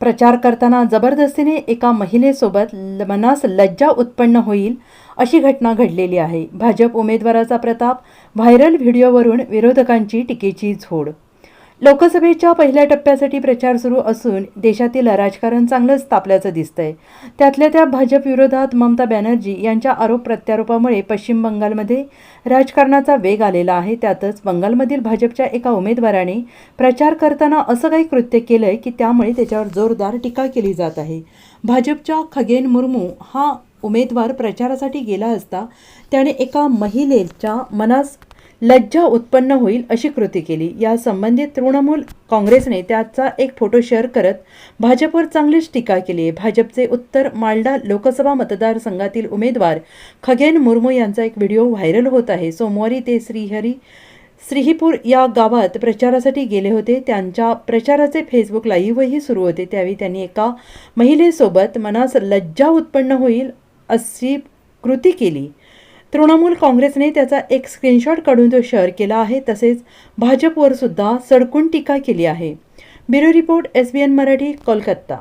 प्रचार करताना जबरदस्तीने एका महिलेसोबत ल- मनास लज्जा उत्पन्न होईल अशी घटना घडलेली आहे. भाजप उमेदवाराचा प्रताप व्हायरल व्हिडिओवरून विरोधकांची टीकेची झोड लोकसभेच्या पहिल्या टप्प्यासाठी प्रचार सुरू असून देशातील राजकारण चांगलंच तापल्याचं दिसतंय. त्यातल्या त्या भाजप विरोधात ममता बॅनर्जी यांच्या आरोप प्रत्यारोपामुळे पश्चिम बंगालमध्ये राजकारणाचा वेग आलेला आहे. त्यातच बंगालमधील भाजपच्या एका उमेदवाराने प्रचार करताना असं काही कृत्य केलंय की त्यामुळे त्याच्यावर जोरदार टीका केली जात आहे. भाजपच्या खगेन मुर्मू हा उमेदवार प्रचारासाठी गेला असता त्याने एका महिलेच्या मनास लज्जा उत्पन्न होईल अशी कृती केली. या संबंधित तृणमूल काँग्रेसने त्याचा एक फोटो शेअर करत भाजपवर चांगलीच टीका केली. आहे भाजपचे उत्तर मालडा लोकसभा मतदारसंघातील उमेदवार खगेन मुर्मू यांचा एक व्हिडिओ व्हायरल होत आहे. सोमवारी ते श्रीहरी श्रीहीपूर या गावात प्रचारासाठी गेले होते. त्यांच्या प्रचाराचे फेसबुक लाईव्हही सुरू होते. त्यावेळी त्यांनी एका महिलेसोबत मनास लज्जा उत्पन्न होईल अशी कृती केली. तृणमूल काँग्रेसने त्याचा एक स्क्रीनशॉट काढून तो शेअर केला आहे. तसेच भाजपवर सुद्धा सडकून टीका केली आहे. Bureau report S B N Marathi Kolkata.